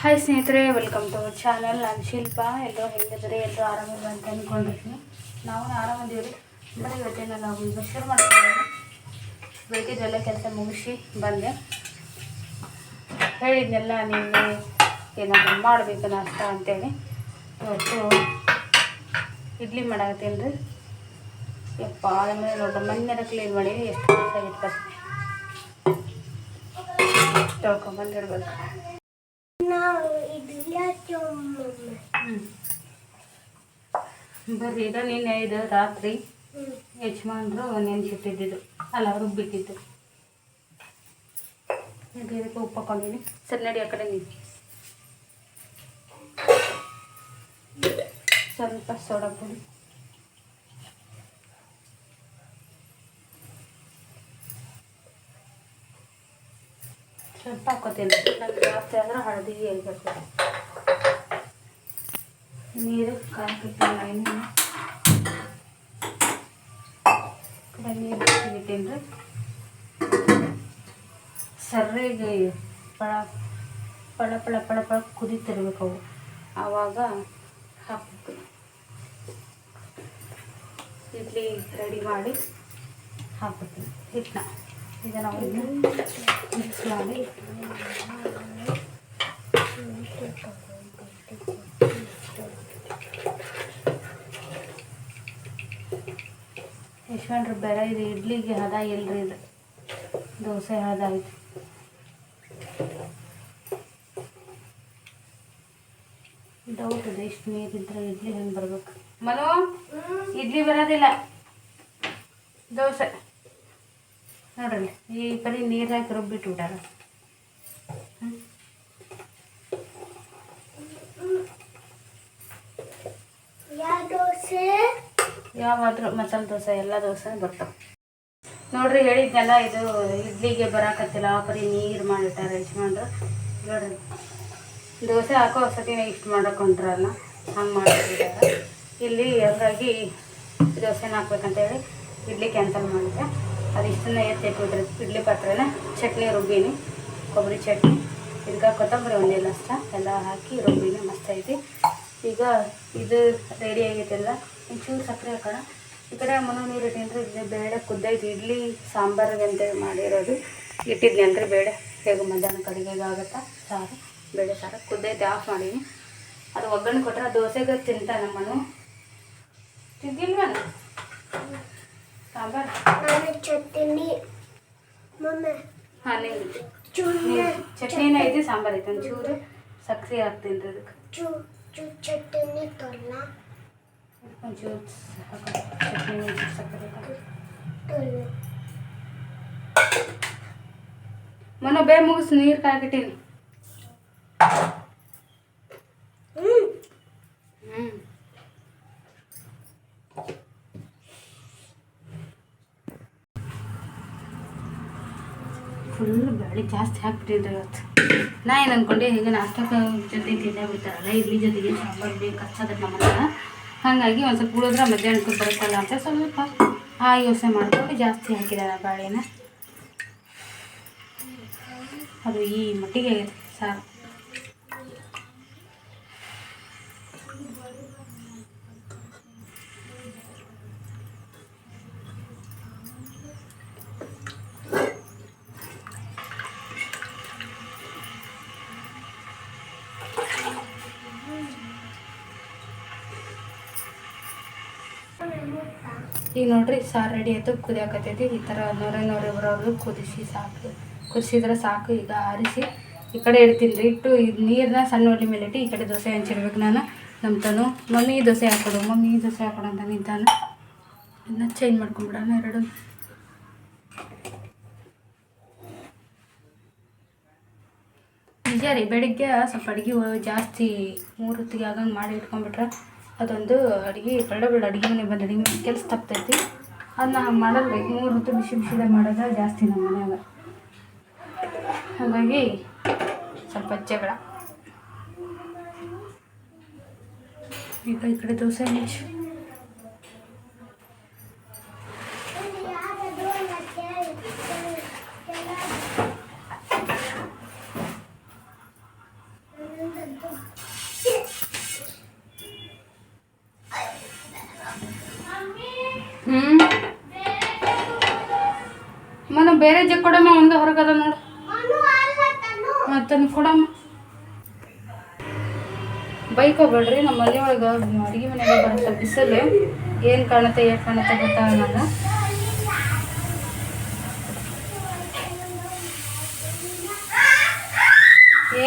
Hi ಸ್ನೇಹಿತರೆ welcome to our channel ನಾನು ಶಿಲ್ಪ ಎಲ್ಲೋ ಹೆಂಗಿದ್ರೆ ಎಲ್ಲರೂ ಆರಾಮಿಲ್ಲ ಅಂತ ಅಂದ್ಕೊಂಡಿರ್ತೀನಿ ನಾವು ಆರಾಮದೀವಿ ಬರೀ ಇವತ್ತಿನ ನಾವು ಈಗ ಶುರು ಮಾಡ್ತೀವಿ. ಬೆಳಗ್ಗೆದೆಲ್ಲ ಕೆಲಸ ಮುಗಿಸಿ ಬಂದೆ. ಹೇಳಿದ್ನೆಲ್ಲ ನಿನ್ನೆ ಏನಾದರೂ ಮಾಡಬೇಕು ನಾಷ್ಟ ಅಂತೇಳಿ. ಇವತ್ತು ಇಡ್ಲಿ ಮಾಡಾಕತ್ತೀನಿ ರೀ. ಯಪ್ಪ, ಆಮೇಲೆ ನೋಡ್ರಿ ಮನೆಯೆಲ್ಲ ಕ್ಲೀನ್ ಮಾಡಿ ಎಷ್ಟು ಕೆಲಸ ಆಗಿತ್ತು ತೊಳ್ಕೊಂಬಂದಿರ್ಬೇಕು ಬರ್ರಿ ಈಗ ನಿನ್ನೆ ಇದು ರಾತ್ರಿ ಯಜಮಾನ್ರು ನೆನೆಸಿಟ್ಟಿದ್ದು ಅಲ್ಲ ರುಬ್ಬಿಟ್ಟಿದ್ದು ಈಗ ಇದಕ್ಕೆ ಉಪ್ಪು ಹಾಕೊಂಡಿನಿ ಸರಿ ನಡಿ ಆ ಕಡೆ ನೀನು ಸ್ವಲ್ಪ ಸೋಡಾ ಪುಡಿ ಸ್ವಲ್ಪ ಹಾಕೋತೀನಿ ನಮ್ಗೆ ಜಾಸ್ತಿ ಆದ್ರೆ ಹಳದಿ ಹೇಳ್ಬೇಕು. ನೀರು ಕಾಯ್ಕಿಟ್ಟಿಲ್ಲ ಇನ್ನು ಕಡೆ ನೀರು ಇಟ್ಟಿದ್ದೀನಿ ರೀ ಸರ್ರಿಗೆ ಪಳ ಪಳ ಪಳ ಪಳ ಪಳ ಕುದೀತಿರ್ಬೇಕು ಅವು. ಆವಾಗ ಹಾಕಬೇಕು. ಇಡ್ಲಿ ರೆಡಿ ಮಾಡಿ ಹಾಕ್ಬಿಡ್ತೀನಿ ಹಿಟ್ಟನ್ನ ಈಗ ನಾವು ಇದನ್ನ ಮಿಕ್ಸ್ ಮಾಡಿ ಯಶವಂಡ್ರು ಬೇರೆ ಇದು ಇಡ್ಲಿಗೆ ಹದ ಇಲ್ರಿ ಇದು ದೋಸೆ ಹದ ಐತಿ ಡೌಟ್ ಇದೆ ಇಷ್ಟು ನೀರಿದ್ರೆ ಇಡ್ಲಿ ಹೆಂಗೆ ಬರ್ಬೇಕು ಮನು ಇಡ್ಲಿ ಬರೋದಿಲ್ಲ ದೋಸೆ ನೋಡ್ರಿ ಈ ಬರೀ ನೀರು ಹಾಕಿ ರುಬ್ಬಿಟ್ಟು ದೋಸೆ? ಯಾವಾದರೂ ಮಸಾಲೆ ದೋಸೆ ಎಲ್ಲ ದೋಸೆ ಬರ್ತಾವೆ. ನೋಡ್ರಿ ಹೇಳಿದ್ನಲ್ಲ ಇದು ಇಡ್ಲಿಗೆ ಬರಾಕತ್ತಿಲ್ಲ ಬರಿ ನೀರು ಮಾಡಿಟ್ಟಾರ ಯಜಮಾನ್ರು. ನೋಡ್ರಿ ದೋಸೆ ಹಾಕೋ ಸತಿ ಇಷ್ಟು ಮಾಡೋಕೊಂಡ್ರಲ್ಲ ಹಂಗೆ ಮಾಡಿಬಿಟ್ಟಾರ ಇಲ್ಲಿ ಹಂಗಾಗಿ ದೋಸೆನ ಹಾಕ್ಬೇಕಂತೇಳಿ ಇಡ್ಲಿ ಕ್ಯಾನ್ಸಲ್ ಮಾಡಿದ್ದೆ ಅದು ಇಷ್ಟನ್ನ ಎತ್ತಿಟ್ಬಿಟ್ರಿ ಇಡ್ಲಿ ಪಾತ್ರೆನ, ಚಟ್ನಿ, ರುಬ್ಬಿನಿ, ಕೊಬ್ಬರಿ ಚಟ್ನಿ. ಇದಕ್ಕೆ ಕೊತ್ತಂಬರಿ ಒಂದೇನು ಅಷ್ಟ ಎಲ್ಲ ಹಾಕಿ ರುಬ್ಬಿನಿ, ಮಸ್ತ್ ಐತಿ. ಈಗ ಇದು ರೆಡಿ ಆಗೈತೆಲ್ಲ ಒಂಚೂರು ಸಕ್ಕರೆ ಹಾಕೋಣ. ಈ ಕಡೆ ಮನೋ ನೀರು ಇಟ್ಟಿದ್ರೆ ಇದು ಬೇಳೆ ಕುದ್ದೈತಿ. ಇಡ್ಲಿ ಸಾಂಬಾರಿಗೆ ಅಂತೇಳಿ ಮಾಡಿರೋದು. ಇಟ್ಟಿದ್ನಿ ಅಂದರೆ ಬೇಳೆ. ಹೇಗೆ ಮಧ್ಯಾಹ್ನ ಕಡೆಗೆ ಆಗುತ್ತಾ? ಸಾರು, ಬೇಳೆ ಸಾರು. ಕುದ್ದೈತಿ ಆಫ್ ಮಾಡೀನಿ. ಅದು ಒಗ್ಗರಣೆ ಕೊಟ್ಟರೆ ದೋಸೆಗೆ ತಿಂತಾನೆ ಮನು. ತಿಂತೀನಿ ಸಾಂಬಾರು ಚಟ್ನಿ ಮಮ್ಮಿ ಹಾಂ ನಿಮ್ದು ಚೂರ್ನ ಚಟ್ನಿನ ಐತಿ ಸಾಂಬಾರು ಐತಿ ಒಂಚೂರು ಸಕ್ಕರೆ ಹಾಕ್ತೀನಿ ರೀ ಅದಕ್ಕೆ ಚೂ ಚೂ ಚಟ್ನಿ ತೊಲ್ಲ ಒಂಚೂರು ಹಾಕು. ಚಟ್ನಿ ಒಂಚೂರು ಸಕ್ಕರೆ ಹಾಕು. ತೊಲ್ಲ ಮನೋ ಬೇ ಮುಗಿಸ್ ನೀರು ಕಾಯ್ಬಿಟ್ಟಿನಿ ಹ್ಞೂ ಹ್ಞೂ ಫುಲ್ ಬೇಳೆ ಜಾಸ್ತಿ ಹಾಕ್ಬಿಟ್ಟಿದ್ರಿ ಇವತ್ತು. ನಾ ಏನು ಅನ್ಕೊಂಡೆ, ಈಗ ನಾಷ್ಟಕ್ಕೆ ಜೊತೆ ತಿಂದೇ ಬಿಡ್ತಾರಲ್ಲ, ಇಡ್ಲಿ ಜೊತೆಗೆ ಸಾಂಬಾರು ಬೇಕು ಹಚ್ಚೋದಕ್ಕೆ ನಮ್ಮನ್ನ ಹಾಗಾಗಿ ಒಂದು ಸ್ವಲ್ಪ ಉಳಿದ್ರೆ ಮಧ್ಯಾಹ್ನಕ್ಕೆ ಬರುತ್ತಲ್ಲ ಅಂತ ಸ್ವಲ್ಪ ಆ ಯೋಚನೆ ಮಾಡ್ಕೊಂಡು ಜಾಸ್ತಿ ಹಾಕಿದ್ದಾರೆ ಬಾಳೆನ ಅದು ಈ ಮಟ್ಟಿಗೆ ಆಗೈತೆ ಸಾರು ಈಗ ನೋಡ್ರಿ, ಸಾರು ರೆಡಿ ಆಯ್ತು, ಕುದಿಯಾಕತ್ತೈತಿ. ಈ ಥರ ನೊರೆ ನೊರೆ ಬರೋದು ಕುದಿಸಿ ಸಾಕು. ಕುದಿಸಿದ್ರೆ ಸಾಕು. ಈಗ ಆರಿಸಿ, ಈ ಕಡೆ ಇಡ್ತೀನಿ ರೀ. ಇಟ್ಟು ಇದು ನೀರನ್ನ ಸಣ್ಣ ಒಲೆ ಮೇಲೆ ಇಟ್ಟು ಈ ಕಡೆ ದೋಸೆ ಹಂಚಿಡ್ಬೇಕು ನಾನು. ನಮ್ಮ ತನು ಮಮ್ಮಿ, ದೋಸೆ ಹಾಕೊಡು. ಮಮ್ಮಿ, ದೋಸೆ ಹಾಕೊಡು ಅಂತ ನಿಂತಾನು. ಇನ್ನ ಚೇಂಜ್ ಮಾಡ್ಕೊಂಬಿಡೋಣ ಎರಡು. ನಿಜ ರೀ, ಬೆಳಿಗ್ಗೆ ಸ್ವಲ್ಪ ಅಡುಗೆ ಜಾಸ್ತಿ ಮೂರು ಹೊತ್ತಿಗೆ ಆಗಂಗೆ ಮಾಡಿ ಇಟ್ಕೊಂಡ್ಬಿಟ್ರೆ ಅದೊಂದು ಅಡುಗೆ ಬೆಳ್ಳ ಬೆಳ್ಳ ಅಡುಗೆ ಮನೆ ಬಂದು ಅಡುಗೆ ಕೆಲಸ ತಪ್ತೈತಿ. ಅದನ್ನ ಮಾಡೋದು ಬೇಕು ಮೂರು ಹೊತ್ತು ಬಿಸಿ ಬಿಸಿದ ಮಾಡೋದು ಜಾಸ್ತಿ ನಮ್ಮ ಮನೆಯಾಗ. ಹಾಗಾಗಿ ಸ್ವಲ್ಪ ಜಗಳ ಈಗ ಈ ಕಡೆ ದೋಸೆ ಹಂಚು ಬೇರೆ ಜಗ್ ಕೊಡಮ್ಮ ಒಂದು ಹೊರಗದ ನೋಡು. ಮತ್ತನ್ನು ಕೊಡಮ್ಮ. ಬೈಕ್ ಹೋಗ್ಬೇಡ್ರಿ ನಮ್ಮ ಮನೆ ಒಳಗೆ ಅಡುಗೆ ಮನೆಗೆ ಬರುತ್ತೆ ಬಿಸಿಲು. ಏನು ಕಾಣುತ್ತೆ ಏನು ಕಾಣುತ್ತೆ ಗೊತ್ತಾಗಲ್ಲ.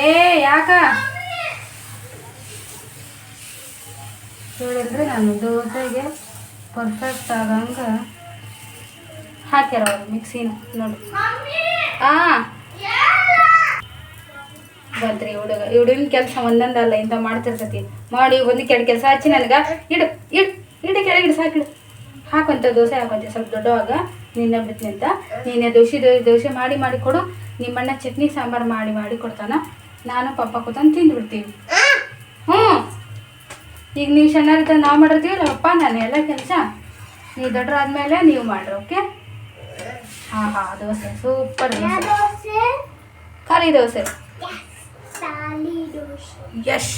ಏ ಯಾಕ? ಹೇಳಿದ್ರೆ ನಾನು ದೋಸೆಗೆ ಪರ್ಫೆಕ್ಟ್ ಆಗಂಗೆ ಹಾಕ್ಯಾರ ಅವ್ರು, ಮಿಕ್ಸಿನ, ನೋಡಿ. ಹಾಂ ಹುಡುಗ ಹುಡುಗಿನ ಕೆಲಸ ಒಂದೊಂದಲ್ಲ ಇಂಥ ಮಾಡ್ತಿರ್ತೈತಿ. ಮಾಡಿ ಒಂದು ಕೆಟ್ಟ ಕೆಲಸ ಹಚ್ಚಿ ನನಗೆ, ಇಡು ಇಡು ಇಡು ಕೆಳಗಿಡು ಸಾಕಿಡು ಹಾಕೊಂತ ದೋಸೆ ಹಾಕೊಂತಿ ಸ್ವಲ್ಪ ದೊಡ್ಡವಾಗ ನಿನ್ನ ಬಿತ್ತನಿಂತ ನೀನೆ ದೋಸೆ ದೋಸೆ ಮಾಡಿ ಮಾಡಿ ಕೊಡು. ನಿಮ್ಮಣ್ಣ ಚಟ್ನಿ, ಸಾಂಬಾರು ಮಾಡಿ ಮಾಡಿ ಕೊಡ್ತಾನ. ನಾನು ಪಪ್ಪ ಕೂತಂದು ತಿಂದ್ಬಿಡ್ತೀವಿ ಹ್ಞೂ. ಈಗ ನೀವು ಸಣ್ಣರಿದ್ದ ನಾವು ಮಾಡಿರ್ತೀವಿ ಅಪ್ಪ ನಾನು ಎಲ್ಲ ಕೆಲಸ ನೀವು ದೊಡ್ಡರಾದ್ಮೇಲೆ ನೀವು ಮಾಡ್ರಿ, ಓಕೆ? ಹಾಂ ಹಾಂ ದೋಸೆ ಸೂಪರ್ ದೋಸೆ ದೋಸೆ ಖಾಲಿ ದೋಸೆ ಸಾಲಿ ದೋಸೆ ಯಶ್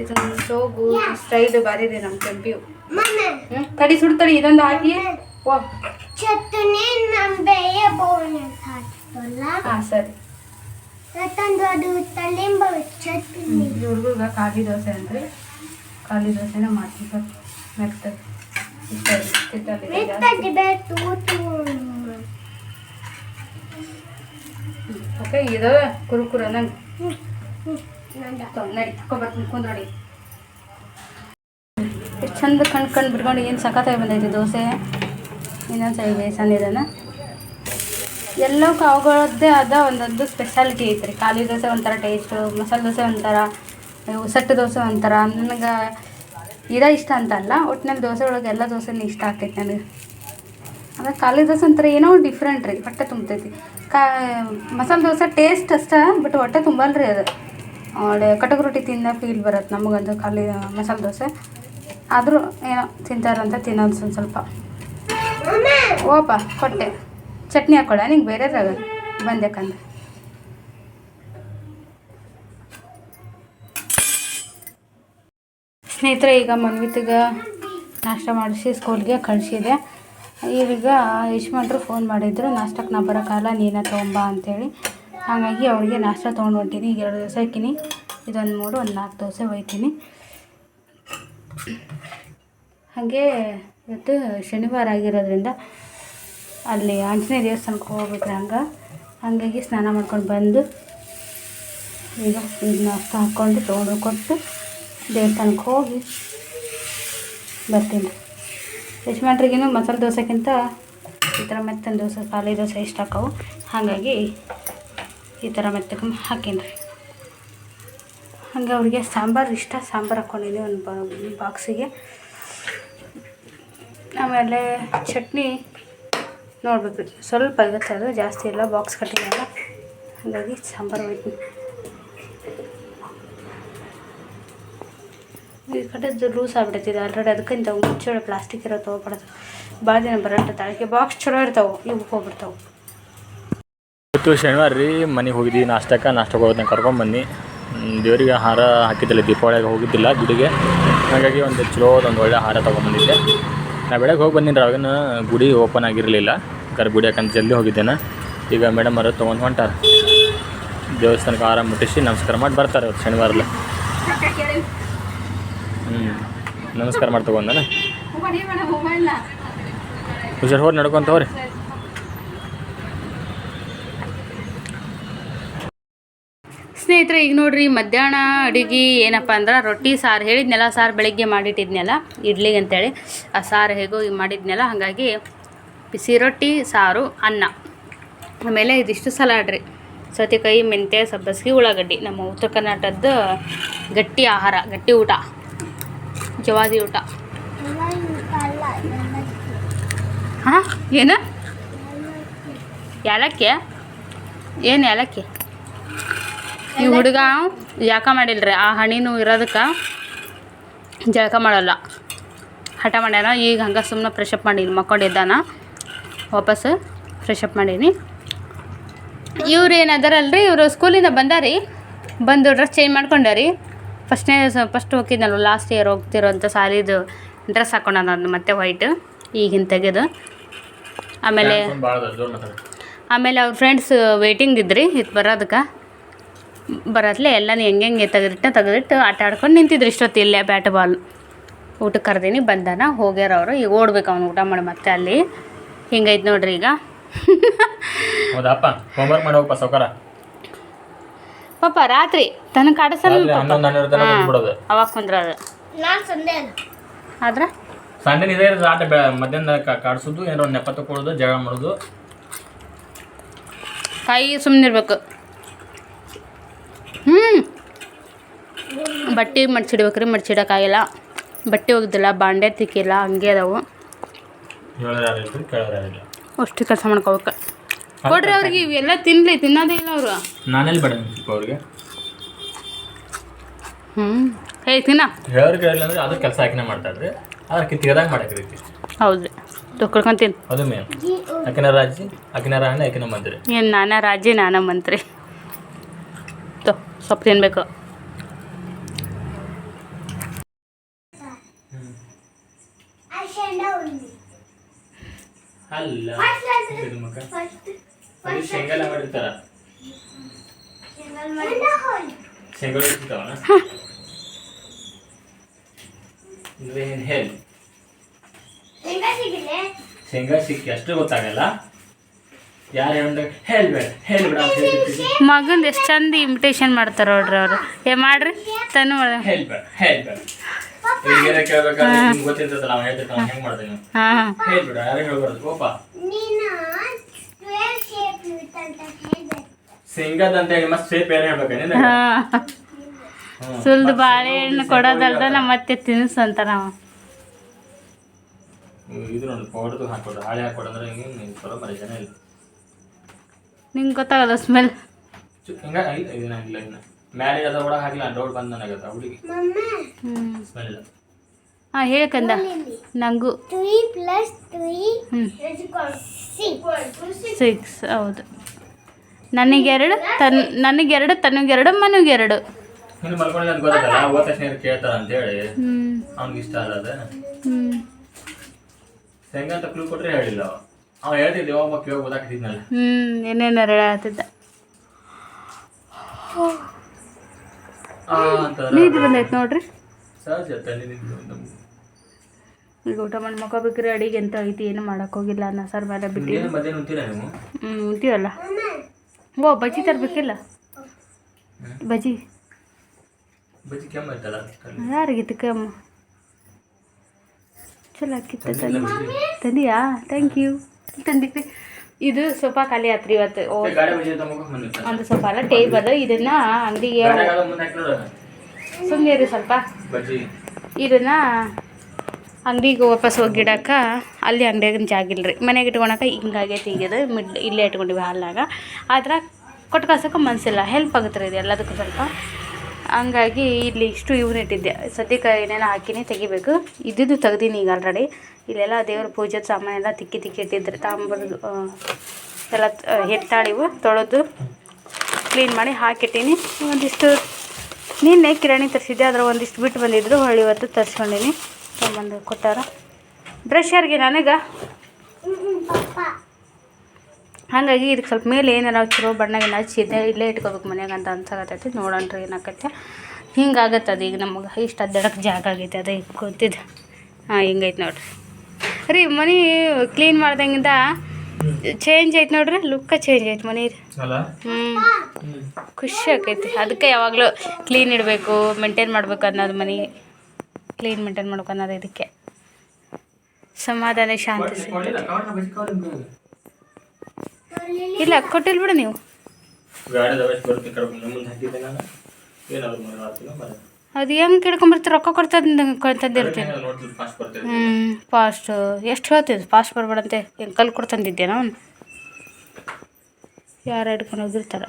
ಇದು ಸೋ ಗುಡ್ ಸ್ಟೈಲ್ ಬಾರಿ ಇದೆ ನಮ್ಮ ಕೆಂಪಿಯು ಮಮ್ಮ ಹ್ಞೂ ತಡಿ ಸುಡ್ತಡಿ ಇದೊಂದು ಹಾಕಿ ಓ ಚಟ್ನಿ ನಂಬೆಯ ಬೋನ ಹಾಕ್ತಲ್ಲ ಹಾಂ ಸರಿ ಮತ್ತೊಂದು ಅದು ತಲಿಂಬ ಚಟ್ನಿ ಈ ಹುಡುಗ ಖಾಲಿ ದೋಸೆ ಅಂದ್ರೆ ಖಾಲಿ ದೋಸೆನ ಮಾಡ್ತೀವಿ ಮೆತ್ತಗೆ ಇಷ್ಟ ಇದೆ ಮೆತ್ತಗೆ ಬೇಕು ತೂತು ಓಕೆ ಇದು ಕುರುಕುರು ನಂಗೆ ನಡಿ ತಗೊಬರ್ತೀನಿ ಕುಂದ್ರಡಿ ಎಷ್ಟು ಚಂದ ಕಣ್ ಕಣ್ ಬಿಟ್ಕೊಂಡು ಏನು ಸಖತ್ತಾಗಿ ಬಂದೈತಿ ದೋಸೆ? ಇನ್ನೊಂದು ಸರಿ ಬೇಸನ್ ಎಲ್ಲಕ್ಕೂ ಅವುಗಳದ್ದೇ ಆದ ಒಂದೊಂದು ಸ್ಪೆಷಾಲಿಟಿ ಐತ್ರಿ. ಖಾಲಿ ದೋಸೆ ಒಂಥರ ಟೇಸ್ಟು ಮಸಾಲೆ ದೋಸೆ ಒಂಥರ ಉಸಟ್ಟು ದೋಸೆ ಒಂಥರ. ನನಗೆ ಇದ ಇಷ್ಟ ಅಂತ ಅಲ್ಲ ಒಟ್ಟಿನಲ್ಲಿ ದೋಸೆ ಒಳಗೆ ಎಲ್ಲ ದೋಸೆನೂ ಇಷ್ಟ ಆಗ್ತೈತೆ ನನಗೆ. ಆಮೇಲೆ ಖಾಲಿ ದೋಸೆ ಒಂಥರ ಏನೋ ಡಿಫ್ರೆಂಟ್ ರೀ ಹೊಟ್ಟೆ ತುಂಬತೈತಿ. ಕಾ, ಮಸಾಲೆ ದೋಸೆ ಟೇಸ್ಟ್ ಅಷ್ಟೇ ಬಟ್ ಹೊಟ್ಟೆ ತುಂಬಲ್ರಿ ಅದು. ಒಳ್ಳೆ ಕಟಕ್ ರೊಟ್ಟಿ ತಿನ್ನ ಫೀಲ್ ಬರುತ್ತೆ ನಮಗೊಂದು ಖಾಲಿ ಮಸಾಲೆ ದೋಸೆ. ಆದರೂ ಏನೋ ತಿಂತಾರಂತ ತಿನ್ನೋದು ಸ್ವಲ್ಪ ಸ್ವಲ್ಪ. ಓಪ, ಕೊಟ್ಟೆ. ಚಟ್ನಿ ಹಾಕೊಳ್ಳ ನಿಂಗೆ ಬೇರೆದ್ರಾಗ ಬಂದ್ಯಾಕಂದ್ರೆ ಸ್ನೇಹಿತರೆ, ಈಗ ಮನ್ವಿತಿಗೆ ನಾಷ್ಟ ಮಾಡಿಸಿ ಸ್ಕೂಲ್ಗೆ ಕಳಿಸಿದೆ. ಈಗ ಯಶ್ವಂತರು ಫೋನ್ ಮಾಡಿದ್ರು ನಾಷ್ಟಕ್ಕೆ ನಾ ಬರೋಕ್ಕಾಗಲ್ಲ ನೀನೇ ತೊಗೊಂಬಾ ಅಂತೇಳಿ. ಹಾಗಾಗಿ ಅವರಿಗೆ ನಾಷ್ಟ ತೊಗೊಂಡು ಹೊಂಟೀನಿ, ಈಗ ಎರಡು ದಿವಸ ಹಾಕಿನಿ ಇದೊಂದು ಮೂರು, ಒಂದು ನಾಲ್ಕು ದೋಸೆ ಒಯ್ತೀನಿ ಹಾಗೆ ಇವತ್ತು ಶನಿವಾರ ಆಗಿರೋದ್ರಿಂದ ಅಲ್ಲಿ ಆಂಜನೇಯ ದೇವಸ್ಥಾನಕ್ಕೆ ಹೋಗ್ಬಿಟ್ರೆ ಹಂಗೆ. ಹಾಗಾಗಿ ಸ್ನಾನ ಮಾಡ್ಕೊಂಡು ಬಂದು ಈಗ ನಾಷ್ಟ ಹಾಕ್ಕೊಂಡು ತೊಗೊಂಡು ಕೊಟ್ಟು ದೇವಸ್ಥಾನಕ್ಕೆ ಹೋಗಿ ಬರ್ತೀನಿ. ಯಜಮಾನ್ರಿಗಿನ್ನೂ ಮಸಾಲೆ ದೋಸೆಗಿಂತ ಈ ಥರ ಮೆತ್ತನ ದೋಸೆ, ಖಾಲಿ ದೋಸೆ ಇಷ್ಟ ಆಕವು ಹಾಗಾಗಿ ಈ ಥರ ಮೆತ್ತಕ್ಕೆ ಹಾಕೀನಿ ಹಾಗೆ ಅವ್ರಿಗೆ ಸಾಂಬಾರು ಇಷ್ಟ, ಸಾಂಬಾರು ಹಾಕ್ಕೊಂಡಿದ್ದೆ ಒಂದು ಬಾಕ್ಸಿಗೆ. ಆಮೇಲೆ ಚಟ್ನಿ ನೋಡ್ಬೇಕು. ಸ್ವಲ್ಪ ಇರುತ್ತೆ ಅದು ಜಾಸ್ತಿ ಇಲ್ಲ, ಬಾಕ್ಸ್ ಕಟ್ಟಿಲ್ಲ. ಹಾಗಾಗಿ ಸಾಂಬಾರು ಒಯ್ತೀನಿ ಈ ಕಡೆ ಲೂಸ್ ಆಗ್ಬಿಡ್ತಿದೆ ಆಲ್ರೆಡಿ ಅದಕ್ಕಿಂತ ಇಂಥ ಮುಚ್ಚಳ ಪ್ಲಾಸ್ಟಿಕ್ ಇರೋ ತೊಗೊಬಾರ್ದು. ಭಾಳ ದಿನ ತಾಳಿಕೆ ಬಾಕ್ಸ್ ಚಲೋ ಇರ್ತಾವೆ. ಇವು ಹೋಗ್ಬಿಡ್ತಾವೆ. ಇವತ್ತು ಶನಿವಾರ ರೀ. ಮನೆಗೆ ಹೋಗಿದ್ವಿ. ನಾಷ್ಟಕ್ಕೆ ನಾಷ್ಟಕ್ಕೆ ಹೋಗೋದನ್ನ ಕರ್ಕೊಂಬನ್ನಿ ದೇವರಿಗೆ ಹಾರ ಹಾಕಿದ್ದಿಲ್ಲ. ದೀಪಾವಳಿಗೆ ಹೋಗಿದ್ದಿಲ್ಲ ಗುಡಿಗೆ. ಹಾಗಾಗಿ ಒಂದು ಚಲೋ ಒಂದು ಒಳ್ಳೆ ಹಾರ ತೊಗೊಂಬಂದಿದ್ದೆ ನಾ ಬೆಳಗ್ಗೆ ಹೋಗಿ ಬಂದಿನಿ ಅವಾಗಿನ ಗುಡಿ ಓಪನ್ ಆಗಿರಲಿಲ್ಲ. ಕರ್ ಗುಡಿ ಯಾಕಂತ ಜಲ್ದಿ ಹೋಗಿದ್ದೇನೆ. ಈಗ ಮೇಡಮ್ ಅವರು ತೊಗೊಂಡು ಹೊಂಟಾರ. ದೇವಸ್ಥಾನಕ್ಕೆ ಆರಾಮ ಮುಟ್ಟಿಸಿ ನಮಸ್ಕಾರ ಮಾಡಿ ಬರ್ತಾರೆ ಅವ್ರು ಶನಿವಾರಲ್ಲ ನಮಸ್ಕಾರ ಮಾಡಿ ಹುಷಾರು ಹೋಗಿ ನಡ್ಕೊಂತ ಹೋರಿ. ಸ್ನೇಹಿತರೆ, ಈಗ ನೋಡ್ರಿ, ಮಧ್ಯಾಹ್ನ ಅಡುಗೆ ಏನಪ್ಪ ಅಂದ್ರೆ ರೊಟ್ಟಿ, ಸಾರು ಹೇಳಿದ್ನೆಲ್ಲ, ಸಾರು ಬೆಳಿಗ್ಗೆ ಮಾಡಿಟ್ಟಿದ್ನೆಲ್ಲ ಇಡ್ಲಿಗೆ ಅಂತೇಳಿ. ಆ ಸಾರು ಹೇಗೋ ಈಗ ಮಾಡಿದ್ನೆಲ್ಲ, ಹಾಗಾಗಿ ಬಿಸಿ ರೊಟ್ಟಿ, ಸಾರು, ಅನ್ನ. ಆಮೇಲೆ ಇದಿಷ್ಟು ಸಲಾಡ್ ರೀ. ಸೌತೆಕಾಯಿ, ಮೆಂತ್ಯ, ಸಬ್ಬಸಿಗೆ, ಉಳ್ಳಾಗಡ್ಡಿ, ನಮ್ಮ ಉತ್ತರ ಕರ್ನಾಟಕದ ಗಟ್ಟಿ ಆಹಾರ, ಗಟ್ಟಿ ಊಟ. ಜವಾದಿ ಊಟ. ಹಾಂ ಏನು? ಏಲಕ್ಕಿ ಏನು ಏಲಕ್ಕಿ ಈ ಹುಡುಗ ಜಳಕ ಮಾಡಿಲ್ರಿ? ಆ ಹಣಿನೂ ಇರೋದಕ್ಕೆ ಜಳಕ ಮಾಡಲ್ಲ. ಹಠ ಮಾಡ್ಯಾನ, ಈಗ ಹಂಗೆ ಸುಮ್ಮನೆ ಫ್ರೆಶಪ್ ಮಾಡೀನಿ. ಮಕ್ಕೊಂಡಿದ್ದಾನ ವಾಪಸ್ ಫ್ರೆಶಪ್ ಮಾಡೀನಿ. ಇವ್ರು ಏನದಾರಲ್ರಿ ಇವರು ಸ್ಕೂಲಿಂದ ಬಂದಾರಿ? ಬಂದು ಡ್ರೆಸ್ ಚೇಂಜ್ ಮಾಡ್ಕೊಂಡಾರಿ? ಫಸ್ಟ್ನೇ ಫಸ್ಟ್ ಹೋಗಿದ್ನಲ್ವ ಲಾಸ್ಟ್ ಇಯರ್ ಹೋಗ್ತಿರೋಂಥ ಸಾರಿದು ಡ್ರೆಸ್ ಹಾಕೊಂಡ ನಾನು ಮತ್ತೆ ವೈಟ್ ಈಗಿನ ತೆಗೆದು. ಆಮೇಲೆ ಆಮೇಲೆ ಅವ್ರ ಫ್ರೆಂಡ್ಸ್ ವೇಟಿಂಗ್ ಇದ್ರಿ ಇದು ಬರೋದಕ್ಕೆ. ಬರತ್ಲೆ ಎಲ್ಲನೂ ಹೆಂಗೆ ಹೆಂಗೆ ತೆಗೆದಿಟ್ಟು ತೆಗೆದಿಟ್ಟು ಆಟ ಆಡ್ಕೊಂಡು ನಿಂತಿದ್ರು ಇಷ್ಟೊತ್ತು ಇಲ್ಲೇ ಬ್ಯಾಟ್ ಬಾಲ್ ಊಟಕ್ಕೆ ಕರ್ದೀನಿ ಬಂದಾನ ಹೋಗ್ಯಾರ ಅವರು. ಈಗ ಓಡ್ಬೇಕು ಅವ್ನು ಊಟ ಮಾಡಿ ಮತ್ತೆ ಅಲ್ಲಿ. ಹಿಂಗೈತೆ ನೋಡ್ರಿ ಈಗ. ಹೌದಪ್ಪ ಹೋಮ್ವರ್ಕ್ ಮಾಡಿ ಹೋಗಪ್ಪ ಸೌಕಾರ ಪಾಪ ರಾತ್ರಿ ತನ್ನ ಕಡಸಲ್ಲ ಹನ್ನೊಂದು ಹನ್ನೆರಡು ತನಕ ಬಿಡೋದು ಅವಾಗ ಕುಂದ್ರದು ನಾನು ಸಂಡೆ ಆದ್ರೆ? ಸಂಡೆ ಇದೇ ಇರ್ತದೆ ಆಟ ಬೆ ಮಧ್ಯಾಹ್ನ ಕಾಡಿಸೋದು ಏನಾರ ನೆಪ ತಗೊಳ್ಳೋದು ಜಗಳ ಮಾಡೋದು. ಕೈ ಸುಮ್ಮನಿರ್ಬೇಕು ಹ್ಞೂ ಬಟ್ಟೆ ಮಡ್ಚಿಡ್ಬೇಕ್ರಿ ಮಡ್ಚಿಡೋಕ್ಕಾಗಿಲ್ಲ. ಬಟ್ಟೆ ಒಗ್ದಿಲ್ಲ ಬಾಂಡೆ ತಿಕ್ಕಿಲ್ಲ ಹಂಗೆ ಅದಾವು. ಅಷ್ಟು ಕೆಲಸ ಮಾಡ್ಕೋಬೇಕು. ಕೊಡ್ರಿ ಅವ್ರಿಗೆ ಇವೆಲ್ಲ ತಿನ್ಲಿ ತಿನ್ನೋದೇ ಇಲ್ಲ ಅವರು. ನಾನೆಲ್ಲಿ ಬೇಡ ಅವ್ರಿಗೆ? ಹ್ಞೂ ಹೇ ತಿನ್ನ. ಹೇಳೋರು ಕೇಳಿಲ್ಲ ಅಂದ್ರೆ ಅದು ಕೆಲಸ ಹಾಕಿನೇ ಮಾಡ್ತಾರೆ ಅದಕ್ಕೆ ತಿಗದಾಗ ಮಾಡಕ್ಕೆ ರೀತಿ. ಹೌದು ತೊಕೊಳ್ಕೊಂತೀನಿ ಅದು ಮೇನ್ ಆಕಿನ ರಾಜಿ? ಆಕಿನ ರಾಣಿ ಆಕಿನ ಮಂತ್ರಿ? ಏನು ನಾನಾ ರಾಜ್ಯ ನಾನಾ ಮಂತ್ರಿ. ತೊ ಸ್ವಲ್ಪ ತಿನ್ಬೇಕು. ಅಲ್ಲ. ಮಗಂದ್ ಎಷ್ಟ್ ಎಷ್ಟು ಚಂದ ಇಮಿಟೇಷನ್ ಮಾಡ್ತಾರೆ ನೋಡ್ರಿ ಅವ್ರು. ಏ ಮಾಡ್ರಿ. ತನು ಹೇಳ್ಬೇಡ ಹೇಳ್ಬೇಡ. ಹೇಳ್ಬೇಡ ಯಾರು ಹೇಳ್ಬಾರ್ದು ಕೋಪ ಶೇಪ್ ಇರುತ್ತಂತ ಹೇಳ್ಬೇಕು ಶೇಂಗಾದ ಅಂತ ಹೇಳಿ ಮತ್ತೆ ಸೇಪ್ ಬೇರೆ ಹೇಳ್ಬೇಕು ನಿನಗೆ ಸುಲ್ದು ಬಾಳೆಹಣ್ಣು ಕೊಡೋದಲ್ದ ನಮ್ಮ ಮತ್ತೆ ತಿನ್ಸು ಅಂತ ನಾವು ಇದು ನೋಡಿ ಪೌಡರ್ ಹಾಕೊಡು ಹಾಳೆ ಹಾಕೊಡು ಅಂದ್ರೆ ಹಿಂಗೆ ನೀವು ಬರೋ ಮರಿ ಜನ ಇಲ್ಲ. ನಿಂಗೆ ಗೊತ್ತಾಗಲ್ಲ ಸ್ಮೆಲ್ ಹಿಂಗ ಇಲ್ಲ ಇದನ್ನ ಇಲ್ಲ ಇನ್ನ ಮ್ಯಾಲೆ ಅದ ಹೊಡ ಹಾಕಿಲ್ಲ ಡೌಟ್ ಬಂದ್ ಹುಡುಗಿ. ಮಮ್ಮ ಸ್ಮೆಲ್ ಹಾಂ ಹೇಳ್ಕಂದ ನಂಗೂ. 3 plus 3 ಹ್ಞೂ is equal to 6 ಸಿಕ್ಸ್ ಹೌದು. ನನಗೆರಡು ತನ್ ನನಗೆರಡು ತನಗೆರಡು ಮನಗೆರಡು ನೀನು ಮಲ್ಕೊಂಡಿಲ್ಲ ಅಂತ ಗೊತ್ತಾಗಲ್ಲ ತಕ್ಷಣ ಕೇಳ್ತಾರ ಅವ್ನಿಗೆ ಇಷ್ಟ ಅಂತ ಕ್ಲೂ ಕೊಟ್ರೆ ಹೇಳಿಲ್ಲ ಅವ. ಅವ ಹೇಳ್ತಿದ್ದೆ ಒಬ್ಬ ಕೇಳಿ ಓದಾಕತ್ತಿದ್ನಲ್ಲ. ಹ್ಞೂ ಏನೇನು ಹೇಳತ್ತಿದ್ದ ಆ ಅಂತ ನೀತಿ ಬಂದೈತೆ ನೋಡ್ರಿ. ಸಹಜ ತಲೆ ನಿಂತು ನಮ್ಗೆ ಈಗ ಊಟ ಮಾಡಿ ಮಕ್ಕೋಬೇಕ್ರಿ ಅಡಿಗೆ ಎಂತ ಐತಿ ಏನು ಮಾಡಕ್ ಹೋಗಿಲ್ಲ ಅನ್ನ ಸರ್ ಮೇಲೆ ಬಿಟ್ಟು. ಹ್ಞೂ ಉಂತೀವಲ್ಲ ಓ ಬಜ್ಜಿ ತರಬೇಕಿಲ್ಲ? ಬಜ್ಜಿ? ಯಾರಿಗೆ ಕೆಮ್ಮ ಐತಲ್ಲ ಯಾರಿಗಿತ್ತು ಕಮ್ಮ? ಚಲೋ ಆಕಿತ್ತು ತಂದು. ತಂದಿಯಾ? ಥ್ಯಾಂಕ್ ಯು ತಂದಿ ಇದು ಸ್ವಲ್ಪ ಖಾಲಿ ಆತ್ರಿ ಇವತ್ತು. ಒಂದು ಸ್ವಲ್ಪ ಅಲ್ಲ ಟೇಬಲ್ ಇದನ್ನ ಅಂಗಡಿಗೆ ಸುಮ್ಮನೆ ಸ್ವಲ್ಪ. ಇದನ್ನ ಅಂಗಡಿಗೆ ವಾಪಸ್ ಹೋಗಿಡಕ್ಕ ಅಲ್ಲಿ ಅಂಗಡಿಯಾಗ ರೀ ಮನೆಗೆ ಇಟ್ಕೊಳಕ ಹಿಂಗಾಗೈತಿ ಈಗಿದು ಮಿಡ್ ಇಲ್ಲೇ ಇಟ್ಕೊಂಡಿವಿ ಹಾಲ್ನಾಗ. ಆದ್ರೆ ಕೊಟ್ಟು ಕಳ್ಸೋಕೆ ಮನಸ್ಸಿಲ್ಲ ಹೆಲ್ಪ್ ಆಗುತ್ತೆ ರೀ ಇದು ಎಲ್ಲದಕ್ಕೂ ಸ್ವಲ್ಪ. ಹಂಗಾಗಿ ಇಲ್ಲಿ ಇಷ್ಟು ಇವ್ರು ಇಟ್ಟಿದ್ದೆ. ಸದ್ಯಕ್ಕೆ ಏನೇನೋ ಹಾಕಿನಿ ತೆಗಿಬೇಕು. ಇದ್ದಿದ್ದು ತೆಗ್ದೀನಿ ಈಗ ಆಲ್ರೆಡಿ ಇಲ್ಲೆಲ್ಲ ದೇವ್ರ ಸಾಮಾನು ಎಲ್ಲ ತಿಕ್ಕಿ ತಿಕ್ಕಿ ಇಟ್ಟಿದ್ರೆ. ತಾಂಬರ್ದು ಎಲ್ಲ ಹೆತ್ತಾಳಿವು ತೊಳೆದು ಕ್ಲೀನ್ ಮಾಡಿ ಹಾಕಿಟ್ಟೀನಿ. ಒಂದಿಷ್ಟು ನಿನ್ನೆ ಕಿರಾಣಿ ತರಿಸಿದ್ದೆ. ಅದ್ರ ಒಂದಿಷ್ಟು ಬಿಟ್ಟು ಬಂದಿದ್ರು ಹೊಳ್ಳಿ ಇವತ್ತು ತರಿಸ್ಕೊಂಡಿನಿ. ತೊಗೊಂಬಂದು ಕೊಟ್ಟಾರ? ಬ್ರಷ್ ಯಾರಿಗೆ ನನಗೆ? ಹಾಗಾಗಿ ಇದಕ್ಕೆ ಸ್ವಲ್ಪ ಮೇಲೆ ಏನಾರ ಚಲೋ ಬಣ್ಣಗಿನ ಹಚ್ಚಿದ್ದೆ ಇಲ್ಲೇ ಇಟ್ಕೋಬೇಕು ಮನ್ಯಾಗ ಅಂತ ಅನ್ಸಾಕತ್ತೈತಿ. ನೋಡೋಣ್ರಿ ಏನಾಕತ್ತೆ. ಹಿಂಗಾಗತ್ತೆ ಅದು ಈಗ ನಮಗೆ. ಇಷ್ಟು ಅಡ್ಡಾಡಕ್ಕೆ ಜಾಗ ಆಗೈತೆ ಅದೇ ಗೊತ್ತಿದ್ದು ಹಾಂ ಹಿಂಗೈತೆ ನೋಡ್ರಿ. ರೀ ಮನೆ ಕ್ಲೀನ್ ಮಾಡ್ದಂಗಿಂದ ಚೇಂಜ್ ಐತೆ ನೋಡ್ರಿ? ಲುಕ್ಕ ಚೇಂಜ್ ಐತೆ ಮನೆ ಹ್ಞೂ ಖುಷಿ ಆಕೈತಿ. ಅದಕ್ಕೆ ಯಾವಾಗಲೂ ಕ್ಲೀನ್ ಇಡಬೇಕು ಮೇಂಟೈನ್ ಮಾಡ್ಬೇಕು ಅನ್ನೋದು ಮನೆ. ಕ್ಲೀನ್ ಮೇಂಟೈನ್ ಮಾಡ್ಬೇಕು ಇದಕ್ಕೆ. ಸಮಾಧಾನ ಶಾಂತಿ ಇಲ್ಲ ಕೊಟ್ಟಿಲ್ ಬಿಡು ನೀವು. ಅದು ಹೆಂಗೆ ಕೇಳ್ಕೊಂಬರ್ತೀವಿ ರೊಕ್ಕ ಕೊಡ್ತಂದು ತಂದಿರ್ತೀನಿ ಬರ್ತೀವಿ ಹ್ಞೂ ಫಾಸ್ಟ್ ಎಷ್ಟು ಹೇಳ್ತಿದ್ದು ಫಾಸ್ಟ್ ಬರ್ಬೇಡಂತೆ. ಹೆಂಗೆ ಕಲ್ ಕೊಡ್ತಂದಿದ್ದೆ ನಾನು ಯಾರು ಹಿಡ್ಕೊಂಡು ಹೋಗಿರ್ತಾರ.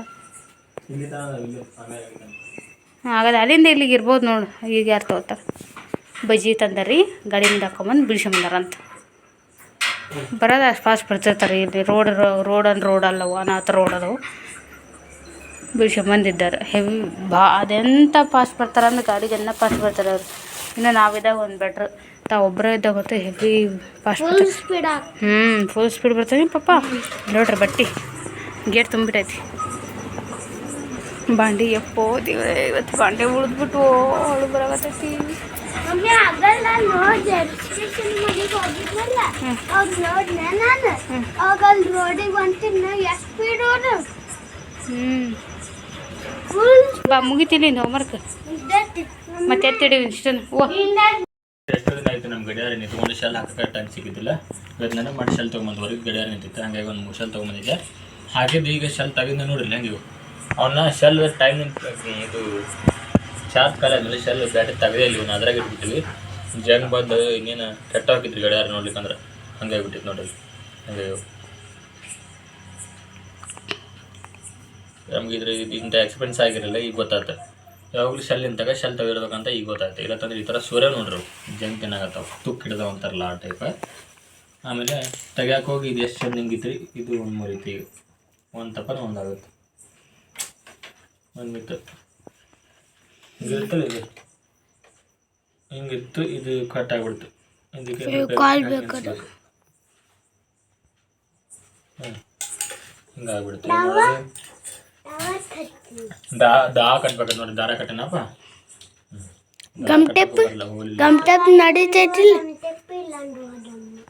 ಹಾಗಾದ್ರೆ ಅಲ್ಲಿಂದ ಇಲ್ಲಿಗೆ ಇರ್ಬೋದು ನೋಡು ಈಗ ಯಾರು ತೊಗೋತಾರೆ? ಬಜ್ಜಿ ಗಾಡಿ ಗಾಡಿಯಿಂದ ಹಾಕೊಂಬಂದು ಬಿಡಿಸ್ಕೊಂಬಂದಾರಂತ ಬರೋದು ಅಷ್ಟು ಫಾಸ್ಟ್ ಬರ್ತಿರ್ತಾರೆ ಇಲ್ಲಿ ರೋಡ್ ರೋಡ್ ಅಂದ್ರೆ ರೋಡ್ ಅಲ್ಲವ ಅನಾಥ ರೋಡ್ ಅದಾವು ಬಿಡಿಸ್ಕೊಂಬಂದಿದ್ದಾರೆ ಹೆವಿ ಬಾ ಅದೆಂತ ಫಾಸ್ಟ್ ಬರ್ತಾರೆ ಅಂದ್ರೆ ಗಾಡಿಗೆ ಎಲ್ಲ ಫಾಸ್ಟ್ ಬರ್ತಾರೆ ಅವ್ರು. ಇನ್ನು ನಾವಿದ್ದಾಗ ಒಂದು ಬೆಟ್ರ್ ತಾವು ಒಬ್ಬರೇ ಇದ್ದಾಗ ಗೊತ್ತು ಹೆವಿ ಫಾಸ್ಟ್ ಬರ್ತಾರೆ. ಸ್ಪೀಡ್ ಹ್ಞೂ ಫುಲ್ ಸ್ಪೀಡ್ ಬರ್ತೀನಿ ಪಾಪ. ನೋಡ್ರಿ ಬಟ್ಟಿ ಗೇಟ್ ತುಂಬಿಟ್ಟೈತಿ. ಬಾಂಡಿ ಎಪ್ಪೋ ದೇವ್ರೆ ಇವತ್ತು ಬಾಂಡೆ ಉಳಿದ್ಬಿಟ್ಟು ಅಳು ಬರಾಕತ್ತೈತಿ. ಮಮ್ಮಿ ಆಗಲ್ಲ ಹೋಗಿದ್ನಲ್ಲ ಅವಾಗ ನಾನು. ಅವಾಗ ಅಲ್ಲಿ ರೋಡಿಗೆ ಹೊಂಟಿನ ಎಷ್ಟು ಸ್ಪೀಡ್ ಫುಲ್ ಬಾ ಮುಗಿತಿಲ್ಲ ಇಂದು ಹೋಮ್ವರ್ಕ್ ಮತ್ತೆ ಎತ್ತಿಡಿ ಇಷ್ಟನ್ನು. ಓ. ಆಯ್ತು ನಮ್ಮ ಗಡಿಯಾರ? ನಿಂತ್ಕೊಂಡು ಶೆಲ್ ಹಾಕಕ್ಕೆ ಟೈಮ್ ಸಿಕ್ಕಿದ್ದಿಲ್ಲ. ಇವತ್ತು ನಾನು ಮಾಡಿ ಶೆಲ್ ತೊಗೊಂಬಂದು ಹೊರಗೆ ಗಡಿಯಾರ ನಿಂತಿತ್ತು. ಹಂಗಾಗಿ ಒಂದು ಮೂರು ಶೆಲ್ ತೊಗೊಂಬಂದಿದ್ದೆ. ಹಾಗೆ ಈಗ ಶೆಲ್ ತೆಗೆದ ನೋಡಿಲ್ಲ ಹೆಂಗೆ ಇವು ಅವನ್ನ ಶೆಲ್ ಟೈಮ್ ಇದು ಚಾರ್ಜ್ ಕಾಲ ಆದ್ಮೇಲೆ ಶೆಲ್ ಬ್ಯಾಟ್ರಿ ತೆಗೆದೇ ಇಲ್ಲ ಇವನ್ನ ಅದ್ರಾಗ ಇಟ್ಬಿಟ್ಟಿವಿ ಜಂಗ್ ಬಂದು ಇನ್ನೇನು ಕೆಟ್ಟ ಹಾಕಿದ್ರಿ ಗಡಿಯಾರ ನೋಡ್ಲಿಕ್ಕಂದ್ರೆ ಹಂಗಾಗ್ಬಿಟ್ಟಿತ್ತು ನೋಡ್ರಿ ಹಂಗೆ ನಮ್ಗೆ ಇದ್ರ ಇಂಥ ಎಕ್ಸ್ಪೆನ್ಸ್ ಆಗಿರಲ್ಲ, ಈಗ ಗೊತ್ತಾಗ್ತದೆ ಯಾವಾಗಲೂ ಶೆಲ್ ನಿಂತಾಗ ಶೆಲ್ ತೆಗಿರ್ಬೇಕಂತ ಈಗ ಗೊತ್ತಾಗ್ತದೆ ಇಲ್ಲತ್ತಂದ್ರೆ ಈ ಥರ ಸೂರ್ಯ ನೋಡ್ರಿ. ಜಂಗ್ ತಿನ್ನಾಗತ್ತಾವ ತುಕ್ ಹಿಡ್ದಾವ ಅಂತಾರಲ್ಲ ಆ ಟೈಪ್ ಆಮೇಲೆ ತೆಗ್ಯಾಕೆ ಹೋಗಿ ಇದು ಎಷ್ಟು ಚೆಂದ ಹಿಂಗಿತ್ತು ಇದು ಒಂದು ಮುರಿತು ಒಂದು ತಪ್ಪನ ಒಂದಾಗುತ್ತೆ ಒಂದು ಮಿತ್ತು. ಹಿಂಗಿರ್ತಲ್ಲ ಇದು. ಹಿಂಗಿತ್ತು ಇದು ಕಟ್ ಆಗ್ಬಿಡ್ತು. ಇದಕ್ಕೆ ಹಿಂಗಾಗ್ಬಿಡ್ತು ದಾ ದಾ ಕಟ್ಬೇಕು ನೋಡಿ ದಾರ ಕಟ್ಟನಪ್ಪ? Gum tape? ಗಮ್ ಟೇಪ್ ನಡೀತೈತಿಲ್ಲ?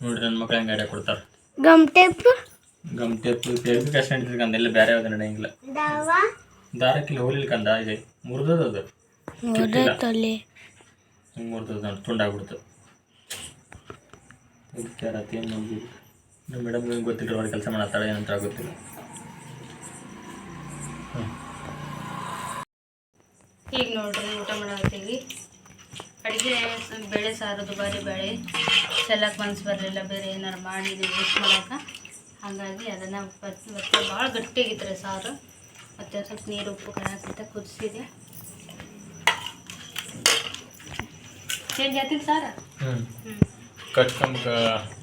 ನೋಡ್ರಿ ನನ್ನ ಮಕ್ಳು ಹೆಂಗೆ ಐಡಿಯಾ ಕೊಡ್ತಾರೆ. Gum tape? Gum tape tape ಕಷ್ಟ ನಡೀತದೆ ಎಲ್ಲ ಬೇರೆ ಯಾವ್ದು ನಡೆಯಂಗಿಲ್ಲ ದಾರಕ್ಕಿಲ್ಲ ಹೋಗ್ಲಿಲ್ಲ ಕಂದ ಇದೆ. ಮುರಿದದ ಅದು ತೊಲೆ. ಹಿಂಗೆ ಮುರಿದದ ನೋಡಿ ತುಂಡಾಗ್ಬಿಡ್ತು. ಇದಕ್ಕೆ ಏನು ಮಾಡ್ಬೋದು ನಮ್ಮ ಮೇಡಮ್ ಗೊತ್ತಿಲ್ಲ ಅವ್ರು ಕೆಲಸ ಮಾಡತ್ತಾಳೆ ಏನಂತ ಗೊತ್ತಿಲ್ಲ. ಈಗ ನೋಡ್ರಿ ಊಟ ಮಾಡತ್ತೀವಿ ಅಡುಗೆ ಬೇಳೆ ಸಾರು ದುಬಾರಿ ಬೇಳೆ ಚೆಲ್ಲಕ್ಕೆ ಮನ್ಸು ಬರಲಿಲ್ಲ ಬೇರೆ ಏನಾರು ಮಾಡಿದ್ವಿ ಯೂಸ್ ಮಾಡಕ. ಹಾಗಾಗಿ ಅದನ್ನು ಮತ್ತೆ ಭಾಳ ಗಟ್ಟಿಯಾಗಿತ್ತು ರೀ ಸಾರು. ಮತ್ತೆ ಸ್ವಲ್ಪ ನೀರು ಉಪ್ಪು ಕಣಕ್ಕಿಂತ ಕುದಿಸಿದೆ. ಚೇಂಜ್ ಆಯ್ತಿಲ್ಲ ಸಾರ ಹ್ಞೂ ಹ್ಞೂ ಕಟ್ಕೊಂಬ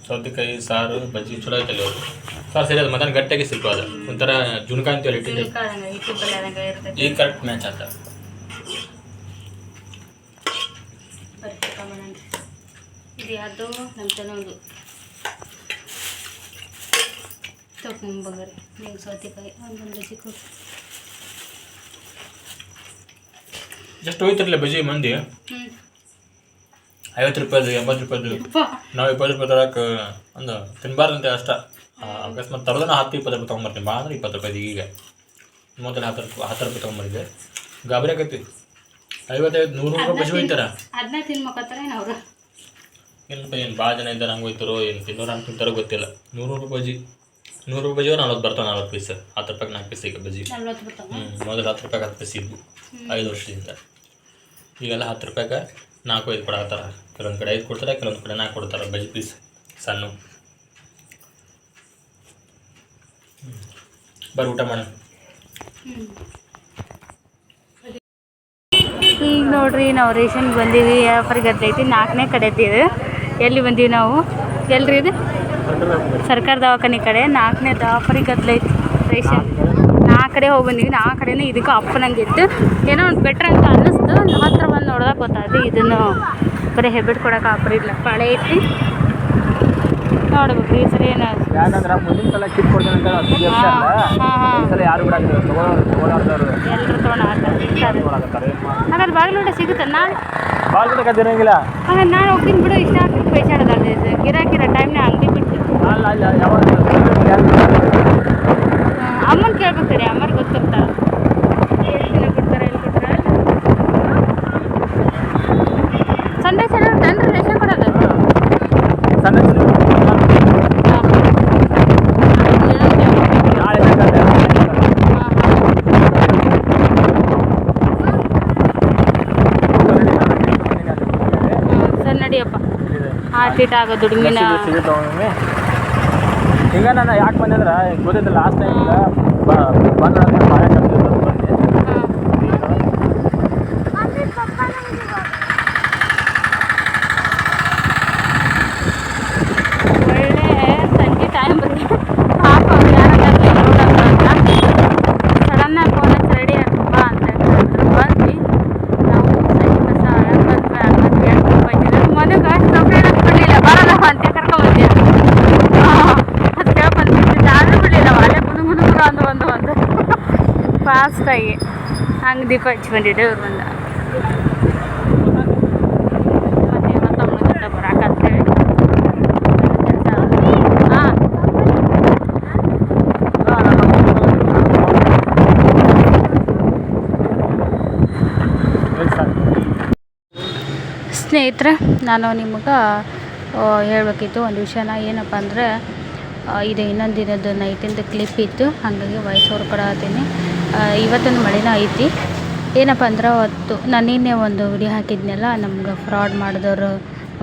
ಸೌತೆಕಾಯಿ ಸಾರು ಬಜ್ಜಿ ಚಲೋ ಐತಲ್ಲ ಅವ್ರು ಸಾರು ಸರಿ ಅದು ಮತ್ತೆ ಗಟ್ಟಿಯಾಗಿ ಸಿಲ್ಪ ಅದು ಒಂಥರ ಜುಣ್ಕಾಯಿ ಅಂತೇಳಿ ಇಟ್ಟಿದ್ದೆ ಕಾಳಂಗ ಹಿಟ್ಟು ಬಲ್ಲಾದಂಗ ಇರ್ತೈತಿ ಈಗ ಕರೆಕ್ಟ್ ಮ್ಯಾಚ್ ಆತ ಬರ್ರಿ ತಗೊಂಬರೋಣ ಇದು ಯಾವುದು ನಮ್ಮ ತನ ಒಂದು ತೊಗೊಂಬಂಗರಿ ನಿಮ್ಗೆ ಸೌತೆಕಾಯಿ ಒಂದೊಂದು ಬಜ್ಜಿ ಕೊಡು ಎಷ್ಟು ಹೋಯ್ತಿರಲಿಲ್ಲ ಬಜಿ ಮಂದಿ. ಐವತ್ತು ರೂಪಾಯ್ದು ಎಂಬತ್ತು ರೂಪಾಯ್ದು ನಾವು ಇಪ್ಪತ್ತು ರೂಪಾಯಿ ತರಕ್ಕೆ ಒಂದು ತಿನ್ಬಾರ್ದಂತೆ ಅಷ್ಟ. ಅಕಸ್ಮಾತ್ ತರೋದನ್ನ ಹತ್ತು ಇಪ್ಪತ್ತು ರೂಪಾಯಿ ತೊಗೊಂಬರ್ತೀನಿ. ಭಾಳ ಅಂದ್ರೆ ಇಪ್ಪತ್ತು ರೂಪಾಯಿ ಈಗ. ಮೊದಲು ಹತ್ತು ರೂಪಾಯಿ ಹತ್ತು ರೂಪಾಯಿ ತೊಗೊಂಬರಿದ್ದೆ ಗಾಬರಿ ಆಗೈತಿ ಐವತ್ತೈದು ನೂರು ರೂಪಾಯಿ ಬಜಿ ಹೋಯ್ತಾರ? ಅದನ್ನ ತಿನ್ಬೇಕತ್ತಾರೇನು ಅವರು? ಏನಪ್ಪ ಏನು ಭಾಳ ಜನ ಇದ್ದಾರೆ ಹಂಗೆ ಹೋಯ್ತಾರೋ ಏನು ತಿನ್ನೋರು ಹಂಗೆ ತಿಂತಾರೋ ಗೊತ್ತಿಲ್ಲ. ನೂರು ರೂಪಾಯಿ ಬಜಿ ನೂರು ರೂಪಾಯಿ ಬಜಿ ನಲ್ವತ್ತು ಬರ್ತಾವೆ ನಲ್ವತ್ತು ಪೀಸ್ ಹತ್ತು ರೂಪಾಯಿಗೆ ನಾಲ್ಕು ಪೀಸ್ ಈಗ ಬಜಿ ಹ್ಞೂ ಮೊದಲು ಹತ್ತು ರೂಪಾಯಿಗೆ ಹತ್ತು ಪೀಸ್ ಇದ್ವು. ಐದು ವರ್ಷದಿಂದ. ಈಗೆಲ್ಲ ಹತ್ತು ರೂಪಾಯಿಗೆ ನಾಲ್ಕು ಐದು ಕೊಡತ್ತಾರ ಕೆಲವೊಂದು ಕಡೆ ಐದು ಕೊಡ್ತಾರೆ, ಕೆಲವೊಂದು ಕಡೆ ನಾಲ್ಕು ಕೊಡ್ತಾರೆ ಬೆಜ್ ಪೀಸ್, ಸಣ್ಣ. ಬರ್ ಊಟ ಮಾಡೋಣ ಈಗ ನೋಡ್ರಿ, ನಾವು ರೇಷನ್ಗೆ ಬಂದೀವಿ ಆಫರ್ ಗದ್ದೈತಿ ನಾಲ್ಕನೇ ಕಡೆ ಇದು. ಎಲ್ಲಿ ಬಂದೀವಿ ನಾವು? ಎಲ್ರಿ ಇದು? ಸರ್ಕಾರ ದವಾಖಾನೆ ಕಡೆ, ನಾಲ್ಕನೇ ಆಫರಿಗೆ ಗದ್ದೈತಿ ರೇಷನ್. ನಾಲ್ಕು ಕಡೆ ಹೋಗಿ ಬಂದೀವಿ ನಾ ಕಡೆನೇ ಇದಕ್ಕೆ ಅಪ್ಪನಂಗಿತ್ತು ಏನೋ ಒಂದು ಬೆಟ್ರ್ ಅಂತ ಅನ್ನಿಸ್ತು ಹತ್ರ ಗೊತ್ತಾಯ್ತು ಇದನ್ನು ಬರೀ ಹೆಬಿಟ್ ಕೊಡೋಕೆ ಇಲ್ಲ ಪಾಳೆ ಐತಿ ನೋಡ್ಬೇಕು ಈ ಸರಿ ಏನು ಯಾಕಂದ್ರೆ ಮುಂದಿನ ಸಲ ಕಿಟ್ ಕೊಡ್ತೀನಿ ಅಂತ ಸಲ ಯಾರು ಕೂಡ ಎಲ್ಲರೂ ತೊಗೊಂಡು ಹಾಗಾದ್ರೆ ಬಾಗಿಲೂಟ ಸಿಗುತ್ತೆ? ನಾನು ಬೇಕಾದ್ರೆ ಇರಂಗಿಲ್ಲ ಹಾಗಾದ್ರೆ ನಾನು ಹೋಗ್ತೀನಿ ಬಿಡು ಇಷ್ಟ ಆಗ್ತದೆ ಪೈಸಾಡೋದಾದ್ರೆ ಗಿರಾಕಿರೋ ಟೈಮ್ನ ಅಂಗಡಿ ಬಿಟ್ಟು. ಅಲ್ಲ ಅಲ್ಲ ಯಾವಾಗ ಅಮ್ಮನ ಕೇಳ್ಬೇಕಾರೆ ಅಮ್ಮರ್ ಗೊತ್ತಿರ್ತ ಎಷ್ಟು ದಿನ ಬಿಡ್ತಾರೆ ಎಲ್ಲಿ ಬಿಡ್ತಾರೆ ಸಂಡೇ ಸಲ ಟೆನ್ ರೇಷನ್ ಕೊಡೋದು ಸಣ್ಣ ನಾಳೆ ಬೇಕಾದ್ರೆ ಸರ್ ನಡಿಯಪ್ಪ ಟೀಟ್ ಆಗೋ ದುಡಿಮಿನ ಈಗ ನಾನು ಯಾಕೆ ಬಂದೆ ಅಂದ್ರೆ ಗೊತ್ತಿಲ್ಲ ಲಾಸ್ಟ್ ಟೈಮ್ ಬಂದ್ರೆ ಭಾಳ ಬಂದೆ ಒಳ್ಳೆ ಸಂಜೆ ಟೈಮ್ ಬಂದು ಪಾಪ ಸಡನ್ನಾಗಿ ಫೋನ್ ರೆಡಿ ಆಗ್ತಪ್ಪ ಅಂತ ಹೇಳಿದ್ರು ಬಂದ್ವಿ ನಾವು ಸಂಜೆ ಬಸ್ ಬಂದ್ವಿ ಅರವತ್ತು ಎರಡು ರೂಪಾಯಿ ಮನೆಗೆ ಸೊಪ್ಪು ಬಿಡಲಿಲ್ಲ ಬರಲ್ಲ ಅಂತ ಕರ್ಕೊಂಬಂದೆ ಅದು ಕೇಳ್ಬಂದ್ಬಿಟ್ಟು ಆದ್ರೂ ಬಿಡಲಿಲ್ಲ ಅಲ್ಲೇ ಮುನು ಮುನುಗುರು ಅಂತ ಒಂದು ಲಾಸ್ಟಾಗಿ ಹಂಗೆ ದೀಪ ಹಚ್ಚಿ ಬಂದಿದ್ದೆ ಇವ್ರು ಬಂದ ಸ್ನೇಹಿತರೆ, ನಾನು ನಿಮಗೆ ಹೇಳಬೇಕಿತ್ತು ಒಂದು ವಿಷಯನ. ಏನಪ್ಪ ಅಂದರೆ ಇದು ಇನ್ನೊಂದು ದಿನದ ನೈಟಿಂದು ಕ್ಲಿಪ್ ಇತ್ತು. ಹಾಗಾಗಿ ವಾಯ್ಸ್ ಓವರ್ ಇವತ್ತಿನ ಮಳೆನ ಐತಿ. ಏನಪ್ಪ ಅಂದ್ರೆ ಅವತ್ತು ನಾನು ನಿನ್ನೆ ಒಂದು ವಿಡಿಯೋ ಹಾಕಿದ್ನಲ್ಲ, ನಮ್ಗೆ ಫ್ರಾಡ್ ಮಾಡಿದವ್ರ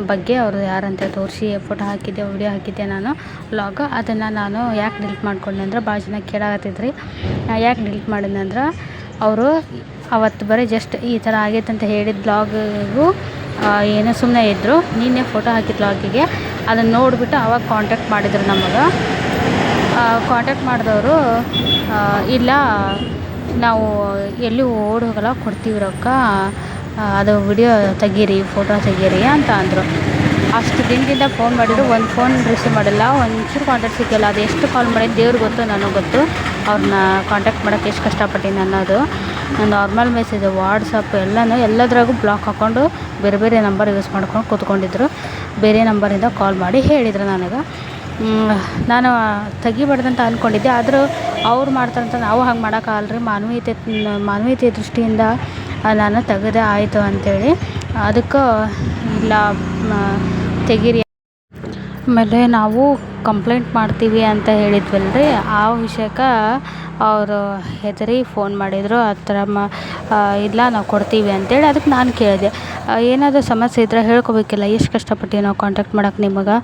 ಬಗ್ಗೆ ಅವರು ಯಾರಂತ ತೋರಿಸಿ ಫೋಟೋ ಹಾಕಿದ್ದೆ ವಿಡಿಯೋ ಹಾಕಿದ್ದೆ ನಾನು ವ್ಲಾಗ್ ಅದನ್ನು ನಾನು ಯಾಕೆ ಡಿಲೀಟ್ ಮಾಡ್ಕೊಂಡೆ ಅಂದ್ರೆ ಭಾಳ ಜನ ಕೇಳಾಕತ್ತಿದ್ರಿ. ಯಾಕೆ ಡಿಲೀಟ್ ಮಾಡಿದ್ನೆ ಅಂದ್ರೆ, ಅವರು ಅವತ್ತು ಬರೀ ಜಸ್ಟ್ ಈ ಥರ ಆಗೈತೆ ಅಂತ ಹೇಳಿದ ಬ್ಲಾಗಿಗೂ ಏನೋ ಸುಮ್ಮನೆ ಇದ್ದರು ನಿನ್ನೆ ಫೋಟೋ ಹಾಕಿದ ಬ್ಲಾಗಿಗೆ ಅದನ್ನು ನೋಡಿಬಿಟ್ಟು ಅವಾಗ ಕಾಂಟ್ಯಾಕ್ಟ್ ಮಾಡಿದ್ರು ನಮಗೆ. ಕಾಂಟ್ಯಾಕ್ಟ್ ಮಾಡಿದವರು ಇಲ್ಲ ನಾವು ಎಲ್ಲಿ ಓಡಿ ಹೋಗಲ್ಲ, ಕೊಡ್ತೀವಿ ರೊಕ್ಕ. ಅದು ವಿಡಿಯೋ ತೆಗೀರಿ ಫೋಟೋ ತೆಗೀರಿ ಅಂತ ಅಂದರು. ಅಷ್ಟು ದಿನದಿಂದ ಫೋನ್ ಮಾಡಿದ್ರು, ಒಂದು ಫೋನ್ ರಿಸೀವ್ ಮಾಡಿಲ್ಲ, ಒಂಚೂರು ಕಾಂಟ್ಯಾಕ್ಟ್ ಸಿಕ್ಕಿಲ್ಲ ಅದು ಎಷ್ಟು ಕಾಲ್ ಮಾಡಿದ್ದು ದೇವ್ರಿಗೆ ಗೊತ್ತು, ನನಗೆ ಗೊತ್ತು. ಅವ್ರನ್ನ ಕಾಂಟ್ಯಾಕ್ಟ್ ಮಾಡೋಕೆ ಎಷ್ಟು ಕಷ್ಟಪಟ್ಟಿನಿ ಅನ್ನೋದು. ನಾರ್ಮಲ್ ಮೆಸೇಜ್ ವಾಟ್ಸಪ್ ಎಲ್ಲನೂ ಎಲ್ಲದ್ರಾಗೂ ಬ್ಲಾಕ್ ಹಾಕ್ಕೊಂಡು ಬೇರೆ ಬೇರೆ ನಂಬರ್ ಯೂಸ್ ಮಾಡ್ಕೊಂಡು ಕೂತ್ಕೊಂಡಿದ್ರು. ಬೇರೆ ನಂಬರಿಂದ ಕಾಲ್ ಮಾಡಿ ಹೇಳಿದ್ರು ನನಗೆ. ನಾನು ತೆಗಿಬಾರ್ದಂತ ಅಂದ್ಕೊಂಡಿದ್ದೆ ಆದರೂ ಅವ್ರು ಮಾಡ್ತಾರಂತ ನಾವು ಹಂಗೆ ಮಾಡೋಕ್ಕಾಗಲ್ರಿ, ಮಾನವೀಯತೆ ಮಾನವೀಯತೆ ದೃಷ್ಟಿಯಿಂದ ನಾನು ತೆಗೆದೇ ಆಯಿತು ಅಂಥೇಳಿ ಅದಕ್ಕೆ ಇಲ್ಲ ತೆಗೀರಿ. ಆಮೇಲೆ ನಾವು ಕಂಪ್ಲೇಂಟ್ ಮಾಡ್ತೀವಿ ಅಂತ ಹೇಳಿದ್ವಲ್ರಿ, ಆ ವಿಷಯಕ್ಕೆ ಅವರು ಹೆದರಿ ಫೋನ್ ಮಾಡಿದರು, ಆ ಥರ ಮ ಇಲ್ಲ ನಾವು ಕೊಡ್ತೀವಿ ಅಂತೇಳಿ ಅದಕ್ಕೆ ನಾನು ಕೇಳಿದೆ. ಏನಾದರೂ ಸಮಸ್ಯೆ ಇದ್ದರೆ ಹೇಳ್ಕೊಬೇಕಿಲ್ಲ. ಎಷ್ಟು ಕಷ್ಟಪಟ್ಟು ನಾವು ಕಾಂಟ್ಯಾಕ್ಟ್ ಮಾಡಕ್ಕೆ ನಿಮಗೆ?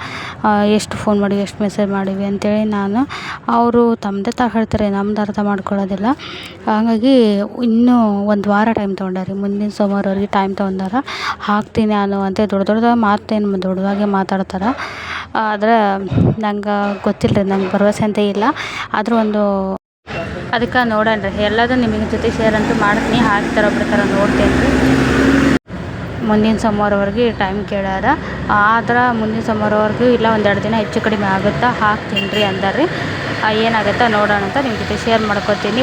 ಎಷ್ಟು ಫೋನ್ ಮಾಡಿವಿ, ಎಷ್ಟು ಮೆಸೇಜ್ ಮಾಡೀವಿ ಅಂತೇಳಿ ನಾನು ಅವರು ತಮ್ಮದೇ ತಾವು ಹೇಳ್ತಾರೆ, ನಮ್ದು ಅರ್ಥ ಮಾಡ್ಕೊಳ್ಳೋದಿಲ್ಲ. ಹಾಗಾಗಿ ಇನ್ನೂ ಒಂದು ವಾರ ಟೈಮ್ ತೊಗೊಂಡಾರಿ, ಮುಂದಿನ ಸೋಮವಾರವರೆಗೆ ಟೈಮ್ ತೊಗೊಂಡಾರ, ಹಾಕ್ತೀನಿ ನಾನು ಅಂತ ದೊಡ್ಡ ದೊಡ್ಡದಾಗ ಮಾತೇನು ದೊಡ್ಡದಾಗೆ ಮಾತಾಡ್ತಾರೆ. ಆದ್ರೆ ನಂಗೆ ಗೊತ್ತಿಲ್ಲ ರೀ ನಂಗೆ ಭರವಸೆ ಅಂತ ಇಲ್ಲ. ಆದರೂ ಒಂದು ಅದಕ್ಕೆ ನೋಡೋಣ ರೀ ಎಲ್ಲದೂ ನಿಮಗೆ ಜೊತೆ ಶೇರ್ ಅಂತೂ ಮಾಡ್ತೀನಿ. ಹಾಕ್ತಾರೋ ಬಿಡ್ತಾರೋ ನೋಡ್ತೇನೆ ರೀ ಮುಂದಿನ ಸೋಮವಾರವರೆಗೆ ಟೈಮ್ ಕೇಳ್ಯಾರ. ಆದ್ರೆ ಮುಂದಿನ ಸೋಮವಾರವರೆಗೂ ಇಲ್ಲ, ಒಂದೆರಡು ದಿನ ಹೆಚ್ಚು ಕಡಿಮೆ ಆಗುತ್ತಾ ಹಾಕ್ತೀನಿ ರೀ ಅಂದಾರೆ. ಏನಾಗುತ್ತಾ ನೋಡೋಣ ಅಂತ ನಿಮ್ಮ ಜೊತೆ ಶೇರ್ ಮಾಡ್ಕೊತೀನಿ.